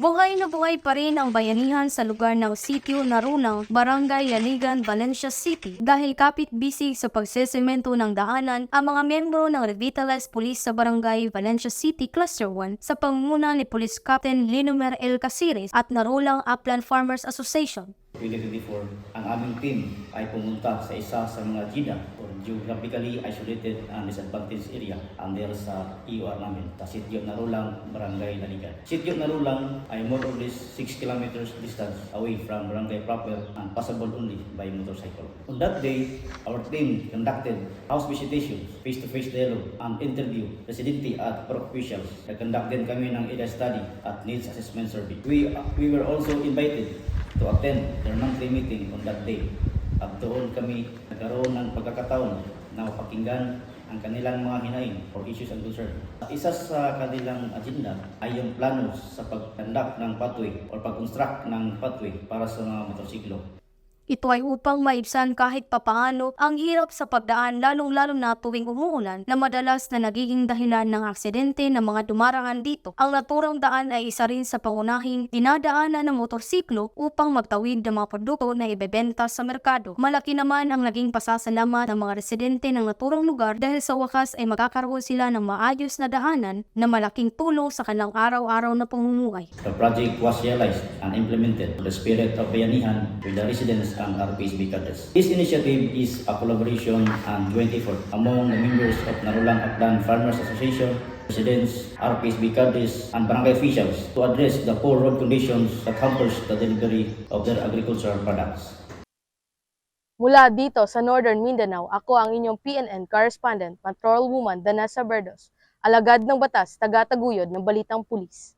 Buhay na buhay pa rin ang bayanihan sa lugar ng sitio Narunang, Barangay Yanigan, Valencia City dahil kapit bisig sa pagsesemento ng daanan ang mga miyembro ng Revitalized Police sa Barangay Valencia City Cluster 1 sa pangunguna ni Police Captain Linomer L. Casires at Narulang Upland Farmers Association. 2024, ang aming team ay pumunta sa isa sa mga GIDA or geographically isolated and disadvantaged area under sa EOR namin, sa Sityo Narulang, Barangay Laligan. Sityo Narulang ay more or less 6 kilometers distance away from Barangay proper and passable only by motorcycle. On that day, our team conducted house visitations, face-to-face dialogue, and interview residente at park officials. Nag-conduct din kami ng area study at needs assessment survey. We, we were also invited to attend their monthly meeting on that day. At doon kami nagkaroon ng pagkakataon na mapakinggan ang kanilang mga hinaing or issues and concern. Isa sa kanilang agenda ay yung plano sa pag-conduct ng pathway or pag-construct ng pathway para sa mga motorsiklo. Ito ay upang maibsan kahit papaano ang hirap sa pagdaan lalong-lalo na tuwing umuulan na madalas na nagiging dahilan ng aksidente ng mga dumaraan dito. Ang naturang daan ay isa rin sa pangunahing dinadaanan ng motorsiklo upang magtawid ng mga produkto na ibebenta sa merkado. Malaki naman ang naging pasasalamat ng mga residente ng naturang lugar dahil sa wakas ay magkakaroon sila ng maayos na daanan na malaking tulong sa kanilang araw-araw na pamumuhay. The project was realized and implemented with the spirit of bayanihan with the residents and RPSB cadres. This initiative is a collaboration and joint effort among the members of Narulang Upland Farmers Association, residents, RPSB cadres, and barangay officials to address the poor road conditions that hampers the delivery of their agricultural products. Mula dito sa Northern Mindanao, ako ang inyong PNN correspondent, Patrol Woman Danasa Berdos, alagad ng batas, taga-taguyod ng Balitang Pulis.